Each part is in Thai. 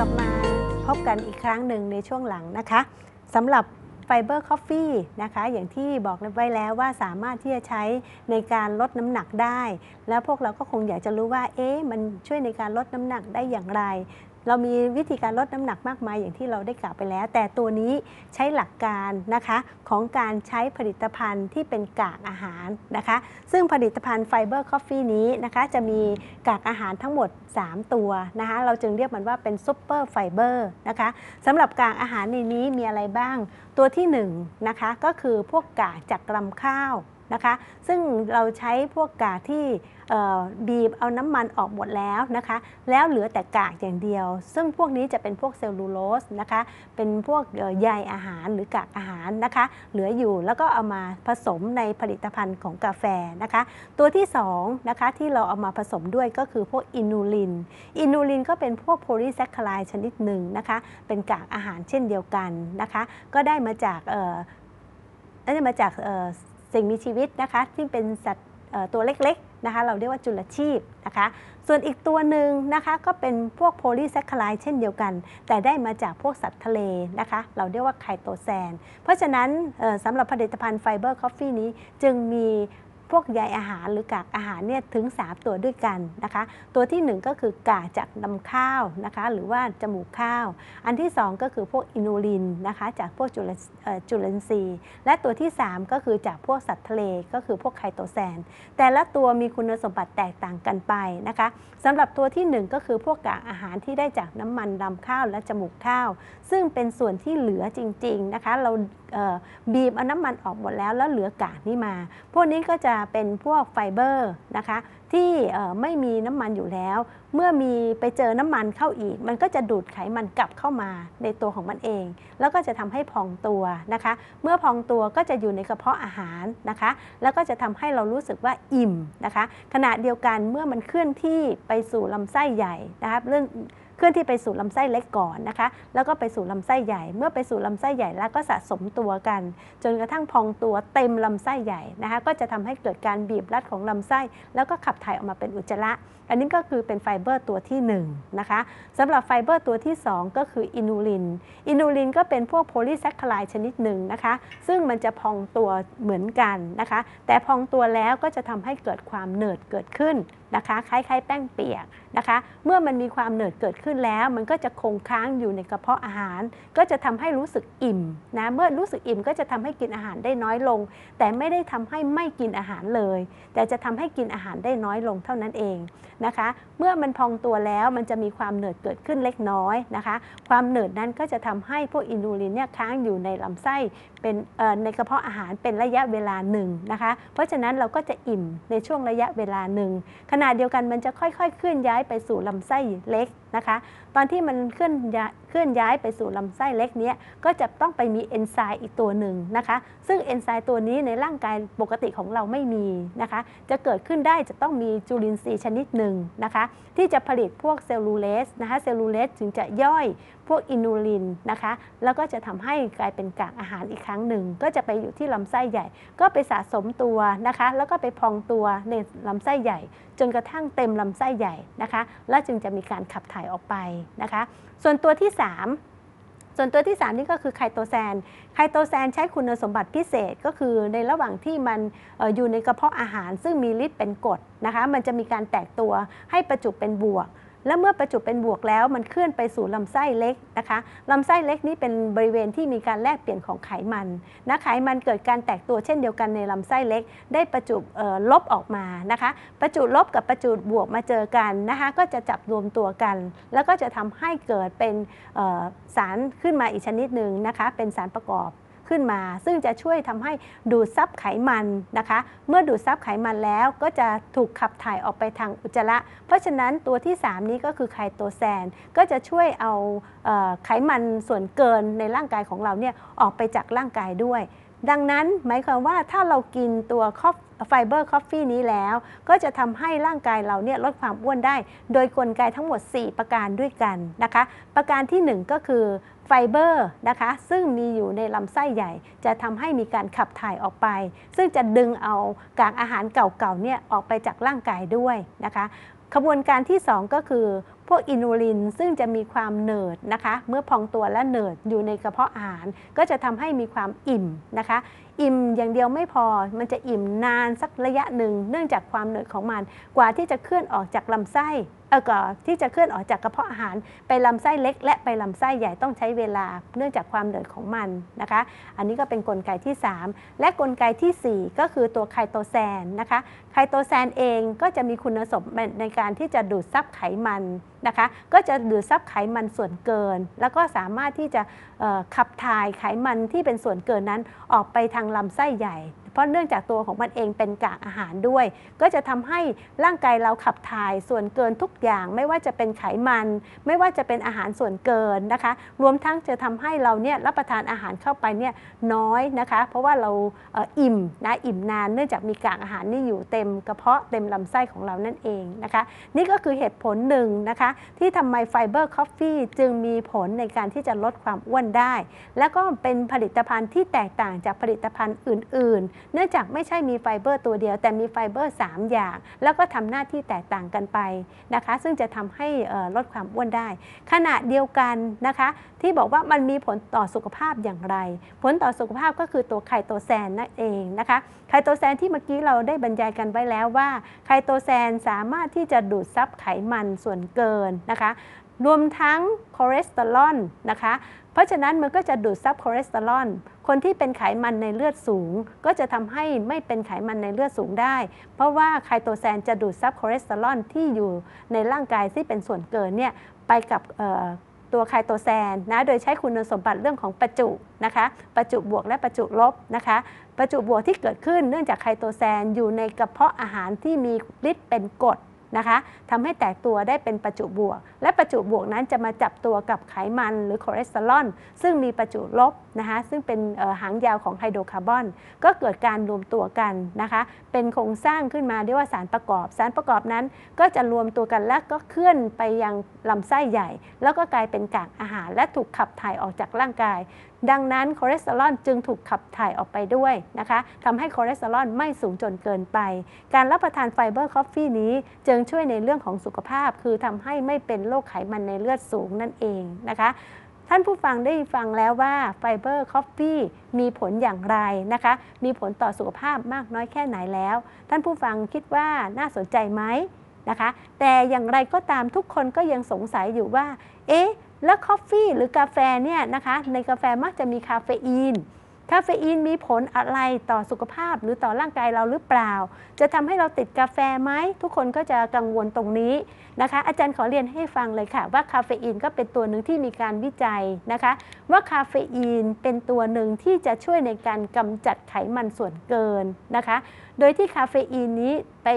กลับมาพบกันอีกครั้งหนึ่งในช่วงหลังนะคะสำหรับไฟเบอร์คอฟฟี่นะคะอย่างที่บอกไว้แล้วว่าสามารถที่จะใช้ในการลดน้ำหนักได้ แล้วพวกเราก็คงอยากจะรู้ว่าเอ๊ะมันช่วยในการลดน้ำหนักได้อย่างไร เรามีวิธีการลดน้ำหนักมากมายอย่างที่เราได้กล่าวไปแล้ว แต่ตัวนี้ใช้หลักการนะคะของการใช้ผลิตภัณฑ์ที่เป็นกากอาหารนะคะ ซึ่งผลิตภัณฑ์ไฟเบอร์คอฟฟี่นี้นะคะจะมีกากอาหารทั้งหมด 3 ตัวนะคะ เราจึงเรียกมันว่าเป็นซุปเปอร์ไฟเบอร์นะคะสำหรับกากอาหารในนี้มีอะไรบ้าง ตัวที่1นะคะก็คือพวกกากจากลำข้าว นะคะ ซึ่งเราใช้พวกกากที่บีบเอาน้ำมันออกหมดแล้วนะคะ แล้วเหลือแต่กากอย่างเดียว ซึ่งพวกนี้จะเป็นพวกเซลลูโลสนะคะ เป็นพวกใยอาหารหรือกากอาหารนะคะ เหลืออยู่แล้วก็เอามาผสมในผลิตภัณฑ์ของกาแฟนะคะ ตัวที่2นะคะที่เราเอามาผสมด้วยก็คือพวกอินูลิน อินูลินก็เป็นพวกโพลีแซคคลายชนิดหนึ่งนะคะ เป็นกากอาหารเช่นเดียวกันนะคะ ก็ได้มาจากเอ่อได้มาจาก สิ่งมีชีวิตนะคะที่เป็นสัตว์ตัวเล็กๆนะคะเราเรียกว่าจุลชีพนะคะ ส่วนอีกตัวหนึ่งนะคะก็เป็นพวกโพลีแซคคลายเช่นเดียวกัน แต่ได้มาจากพวกสัตว์ทะเลนะคะ เราเรียกว่าไคโตแซน เพราะฉะนั้นสำหรับผลิตภัณฑ์ไฟเบอร์คอฟฟี่นี้จึงมี พวกใยอาหารหรือกากอาหารเนี่ยถึง 3 ตัวด้วยกันนะคะ ตัวที่ 1 ก็คือกากจากนำข้าวนะคะ หรือว่าจมูกข้าว อันที่ 2 ก็คือพวกอินูลินนะคะ จากพวกจุลินทรีย์ และตัวที่ 3 ก็คือจากพวกสัตว์ทะเลก็คือพวกไคโตแซน แต่ละตัวมีคุณสมบัติแตกต่างกันไปนะคะสำหรับตัวที่ 1 ก็คือพวกกากอาหารที่ได้จากน้ำมันดำข้าวและจมูกข้าว ซึ่งเป็นส่วนที่เหลือจริง ๆนะคะ เราเบีบเอาน้ำมันออกหมดแล้วแล้วเหลือกากนี่มา พวกนี้ก็จะเป็นพวกไฟเบอร์นะคะที่ไม่มีน้ำมันอยู่แล้ว เมื่อมีไปเจอน้ำมันเข้าอีก มันก็จะดูดไขมันกลับเข้ามาในตัวของมันเอง แล้วก็จะทำให้พองตัวนะคะ เมื่อพองตัวก็จะอยู่ในกระเพาะอาหารนะคะ แล้วก็จะทำให้เรารู้สึกว่าอิ่มนะคะ ขณะเดียวกันเมื่อมันเคลื่อนที่ไปสู่ลำไส้ใหญ่นะคะเรื่อง เคลื่อนที่ไปสู่ลำไส้เล็กก่อนนะคะ แล้วก็ไปสู่ลำไส้ใหญ่ เมื่อไปสู่ลำไส้ใหญ่แล้วก็สะสมตัวกัน จนกระทั่งพองตัวเต็มลำไส้ใหญ่นะคะ ก็จะทำให้เกิดการบีบรัดของลำไส้ แล้วก็ขับถ่ายออกมาเป็นอุจจาระ อันนี้ก็คือเป็นไฟเบอร์ตัวที่1นนะคะสำหรับไฟเบอร์ตัวที่ 2 ก็คืออินูลิน อินูลินก็เป็นพวกโพลีแซคคลายชนิดหนึ่งนะคะ ซึ่งมันจะพองตัวเหมือนกันนะคะ แต่พองตัวแล้วก็จะทำให้เกิดความเหนิดเกิดขึ้นนะคะ คล้ายๆ แป้งเปียกนะคะ เมื่อมันมีความเหนิดเกิดขึ้นแล้ว มันก็จะคงค้างอยู่ในกระเพาะอาหาร ก็จะทำให้รู้สึกอิ่มนะ เมื่อรู้สึกอิ่มก็จะทำให้กินอาหารได้น้อยลง แต่ไม่ได้ทำให้ไม่กินอาหารเลย แต่จะทำให้กินอาหารได้น้อยลงเท่านั้นเองนะคะ เมื่อมันพองตัวแล้วมันจะมีความเหนิดเกิดขึ้นเล็กน้อยนะคะ ความเหนิดนั้นก็จะทำให้พวกอินูลินเนี่ยค้างอยู่ในลำไส้เป็นในกระเพาะอาหารเป็นระยะเวลาหนึ่งนะคะ เพราะฉะนั้นเราก็จะอิ่มในช่วงระยะเวลาหนึ่งขณะเดียวกันมันจะค่อยๆ เคลื่อนย้ายไปสู่ลำไส้เล็กนะคะ ตอนที่มันเคลื่อนย้ายเคลื่อนย้ายไปสู่ลำไส้เล็กนี้ก็จะต้องไปมีเอนไซม์อีกตัวหนึ่งนะคะ ซึ่งเอนไซม์ตัวนี้ในร่างกายปกติของเราไม่มีนะคะ จะเกิดขึ้นได้จะต้องมีจุลินทรีย์ชนิดหนึ่งนะคะ ที่จะผลิตพวกเซลลูเลสนะคะเซลลูเลสถึงจะย่อยพวกอินูลินนะคะ แล้วก็จะทำให้กลายเป็นกากอาหารอีกครั้งหนึ่ง ก็จะไปอยู่ที่ลำไส้ใหญ่ ก็ไปสะสมตัวนะคะ แล้วก็ไปพองตัวในลำไส้ใหญ่ จนกระทั่งเต็มลำไส้ใหญ่นะคะ แล้วจึงจะมีการขับถ่ายออกไปนะคะ ส่วนตัวที่ 3 ส่วนตัวที่ 3 นี่ก็คือไคโตแซน ไคโตแซนใช้คุณสมบัติพิเศษก็คือในระหว่างที่มันอออยู่ในกระเพาะอาหาร ซึ่งมีฤทธิ์เป็นกรดนะคะ มันจะมีการแตกตัวให้ประจุเป็นบวก และเมื่อประจุเป็นบวกแล้วมันเคลื่อนไปสู่ลำไส้เล็กนะคะลำไส้เล็กนี้เป็นบริเวณที่มีการแลกเปลี่ยนของไขมันนะไขมันเกิดการแตกตัวเช่นเดียวกันในลำไส้เล็ก ได้ประจุลบออกมานะคะประจุลบกับประจุบวกมาเจอกันนะคะก็จะจับรวมตัวกัน แล้วก็จะทำให้เกิดเป็นสารขึ้นมาอีกชนิดหนึ่งนะคะเป็นสารประกอบ ขึ้นมา ซึ่งจะช่วยทำให้ดูดซับไขมันนะคะ เมื่อดูดซับไขมันแล้วก็จะถูกขับถ่ายออกไปทางอุจจาระ เพราะฉะนั้นตัวที่ 3 นี้ก็คือไคโตแซน ก็จะช่วยเอาไขมันส่วนเกินในร่างกายของเราเนี่ยออกไปจากร่างกายด้วย ดังนั้นหมายความว่าถ้าเรากินตัวคอฟ ไฟเบอร์คอฟฟี่นี้แล้ว ก็จะทำให้ร่างกายเราเนี่ยลดความอ้วนได้ โดยกลไกทั้งหมด 4 ประการด้วยกันนะคะ ประการที่ 1 ก็คือไฟเบอร์นะคะซึ่งมีอยู่ในลำไส้ใหญ่ จะทำให้มีการขับถ่ายออกไป ซึ่งจะดึงเอากากอาหารเก่าๆเนี่ยออกไปจากร่างกายด้วยนะคะขบวนการที่ 2 ก็คือ พวกอินูลินซึ่งจะมีความเนิร์ดนะคะ เมื่อพองตัวและเนิร์ดอยู่ในกระเพาะอาหาร ก็จะทำให้มีความอิ่มนะคะ อิ่มอย่างเดียวไม่พอมันจะอิ่มนานสักระยะหนึ่ง เนื่องจากความเนิร์ดของมัน กว่าที่จะเคลื่อนออกจากลำไส้เออก่อนที่จะเคลื่อนออกจากกระเพาะอาหาร ไปลำไส้เล็ก และไปลำไส้ใหญ่ต้องใช้เวลา เนื่องจากความเนิร์ดของมันนะคะ อันนี้ก็เป็นนกลไกที่ 3 และกลไกทีสี่ 4 ก็คือตัวไคโตแซนนะคะ ไคโตแซนเองก็จะมีคุณสมบัติในการที่จะดูดซับไขมันนะคะ ก็จะดูดซับไขมันส่วนเกิน แล้วก็สามารถที่จะขับถ่ายไขมันที่เป็นส่วนเกินนั้นออกไปทางลำไส้ใหญ่ เพราะเนื่องจากตัวของมันเองเป็นกากอาหารด้วย ก็จะทำให้ร่างกายเราขับถ่ายส่วนเกินทุกอย่าง ไม่ว่าจะเป็นไขมัน ไม่ว่าจะเป็นอาหารส่วนเกินนะคะ รวมทั้งจะทำให้เราเนี่ยรับประทานอาหารเข้าไปเนี่ยน้อยนะคะ เพราะว่าเราอิ่มนะอิ่มนาน เนื่องจากมีกากอาหารนี่อยู่เต็มกระเพาะเต็มลำไส้ของเรานั่นเองนะคะ นี่ก็คือเหตุผลหนึ่งนะคะ ที่ทำไมไฟเบอร์คอฟฟี่จึงมีผลในการที่จะลดความอ้วนได้ และก็เป็นผลิตภัณฑ์ที่แตกต่างจากผลิตภัณฑ์อื่นเนื่องจากไม่ใช่มีไฟเบอร์ตัวเดียว แต่มีไฟเบอร์ 3 อย่าง แล้วก็ทำหน้าที่แตกต่างกันไปนะคะ ซึ่งจะทำให้ลดความอ้วนได้ ขณะเดียวกันนะคะ ที่บอกว่ามันมีผลต่อสุขภาพอย่างไร ผลต่อสุขภาพก็คือตัวไคโตแซนนั่นเองนะคะไคโตแซนที่เมื่อกี้เราได้บรรยายกันไว้แล้วว่าไคโตแซนสามารถที่จะดูดซับไขมันส่วนเกินนะคะ รวมทั้งคอเลสเตอรอลนะคะ เพราะฉะนั้นมันก็จะดูดซับคอเลสเตอรอลคนที่เป็นไขมันในเลือดสูง ก็จะทำให้ไม่เป็นไขมันในเลือดสูงได้ เพราะว่าไคโตแซนจะดูดซับคอเลสเตอรอลที่อยู่ในร่างกายที่เป็นส่วนเกินเนี่ยไปกับตัวไคโตแซนนะ โดยใช้คุณสมบัติเรื่องของประจุนะคะ ประจุบวกและประจุลบนะคะ ประจุบวกที่เกิดขึ้นเนื่องจากไคโตแซนอยู่ในกระเพาะอาหารที่มีฤทธิ์เป็นกรด นะคะทำให้แตกตัวได้เป็นประจุบวก และประจุบวกนั้นจะมาจับตัวกับไขมันหรือคอเลสเตอรอลซึ่งมีประจุลบนะคะซึ่งเป็นหางยาวของไฮโดรคาร์บอน ก็เกิดการรวมตัวกันนะคะเป็นโครงสร้างขึ้นมาเรียกว่าสารประกอบ สารประกอบนั้นก็จะรวมตัวกันและก็เคลื่อนไปยังลำไส้ใหญ่ แล้วก็กลายเป็นกากอาหาร และถูกขับถ่ายออกจากร่างกายดังนั้นคอเลสเตอรอลจึงถูกขับถ่ายออกไปด้วยนะคะทำให้คอเลสเตอรอลไม่สูงจนเกินไป การรับประทานไฟเบอร์คอฟฟี่นี้จึงช่วยในเรื่องของสุขภาพ คือทำให้ไม่เป็นโรคไขมันในเลือดสูงนั่นเองนะคะท่านผู้ฟังได้ฟังแล้วว่าไฟเบอร์คอฟฟี่มีผลอย่างไรนะคะ มีผลต่อสุขภาพมากน้อยแค่ไหนแล้ว ท่านผู้ฟังคิดว่าน่าสนใจไหมนะคะ แต่อย่างไรก็ตามทุกคนก็ยังสงสัยอยู่ว่า เอ๊ะ แล้วคอฟฟี่หรือกาแฟเนี่ยนะคะในกาแฟมักจะมีคาเฟอีน คาเฟอีนมีผลอะไรต่อสุขภาพหรือต่อร่างกายเราหรือเปล่า จะทำให้เราติดกาแฟไหม ทุกคนก็จะกังวลตรงนี้นะคะ อาจารย์ขอเรียนให้ฟังเลยค่ะ ว่าคาเฟอีนก็เป็นตัวหนึ่งที่มีการวิจัยนะคะ ว่าคาเฟอีนเป็นตัวหนึ่งที่จะช่วยในการกำจัดไขมันส่วนเกินนะคะ โดยที่คาเฟอีนนี้ไป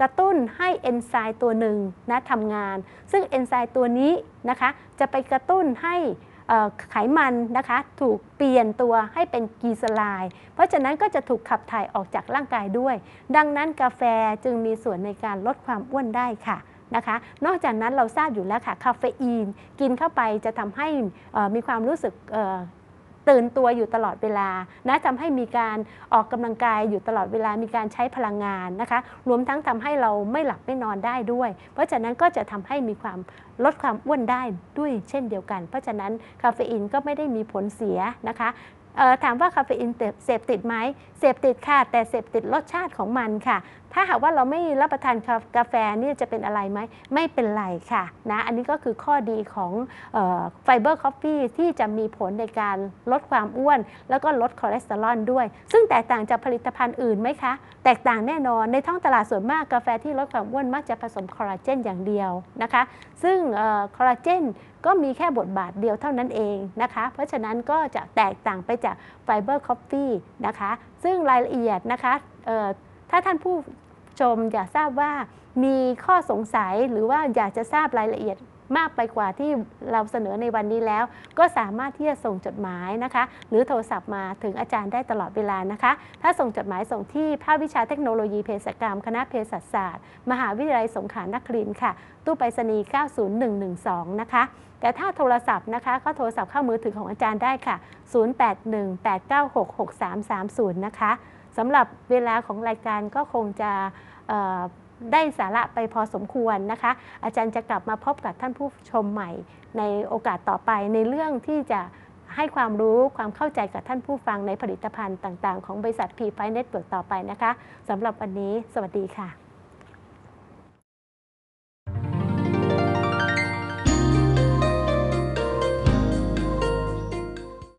กระตุ้นให้เอนไซม์ตัวหนึ่งนะทำงาน ซึ่งเอนไซม์ตัวนี้นะคะจะไปกระตุ้นให้ ไขมันนะคะถูกเปลี่ยนตัวให้เป็นกีสลาย เพราะฉะนั้นก็จะถูกขับถ่ายออกจากร่างกายด้วย ดังนั้นกาแฟจึงมีส่วนในการลดความอ้วนได้ค่ะนะคะ นอกจากนั้นเราทราบอยู่แล้วค่ะ คาเฟอีน กินเข้าไปจะทำให้มีความรู้สึก ตื่นตัวอยู่ตลอดเวลานะทำให้มีการออกกำลังกายอยู่ตลอดเวลามีการใช้พลังงานนะคะ รวมทั้งทำให้เราไม่หลับไม่นอนได้ด้วย เพราะฉะนั้นก็จะทำให้มีความลดความอ้วนได้ด้วยเช่นเดียวกัน เพราะฉะนั้นคาเฟอีนก็ไม่ได้มีผลเสียนะคะถามว่าคาเฟอีนเสพติดไหมเสพติดค่ะ แต่เสพติดรสชาติของมันค่ะ ถ้าหากว่าเราไม่รับประทานกาแฟนี่จะเป็นอะไรไหมไม่เป็นไรค่ะนะอันนี้ก็คือข้อดีของไฟเบอร์คอฟฟี่ที่จะมีผลในการลดความอ้วน แล้วก็ลดคอเลสเตอรอลด้วย ซึ่งแตกต่างจากผลิตภัณฑ์อื่นไหมคะ แตกต่างแน่นอนในท้องตลาดส่วนมากกาแฟที่ลดความอ้วนมักจะผสมคอลลาเจนอย่างเดียวนะคะ ซึ่งคอลลาเจนก็มีแค่บทบาทเดียวเท่านั้นเองนะคะ เพราะฉะนั้นก็จะแตกต่างไปจากไฟเบอร์คอฟฟี่นะคะ ซึ่งรายละเอียดนะคะถ้าท่านผู้ ชม อยากทราบว่ามีข้อสงสัยหรือว่าอยากจะทราบรายละเอียดมากไปกว่าที่เราเสนอในวันนี้แล้ว ก็สามารถที่จะส่งจดหมายนะคะ หรือโทรศัพท์มาถึงอาจารย์ได้ตลอดเวลานะคะ ถ้าส่งจดหมายส่งที่ภาควิชาเทคโนโลยีเภสัชกรรม คณะเภสัชศาสตร์ มหาวิทยาลัยสงขลานครินทร์ค่ะ ตู้ไปรษณีย์ 90112 นะคะ แต่ถ้าโทรศัพท์นะคะ ก็โทรศัพท์เข้ามือถือของอาจารย์ได้ค่ะ 0818966330 นะคะ สำหรับเวลาของรายการก็คงจะได้สาระไปพอสมควรนะคะ อาจารย์จะกลับมาพบกับท่านผู้ชมใหม่ ในโอกาสต่อไปในเรื่องที่จะให้ความรู้ความเข้าใจกับท่านผู้ฟังในผลิตภัณฑ์ต่าง ๆ ของบริษัท P5 Network ต่อไปนะคะสำหรับวันนี้ สวัสดีค่ะ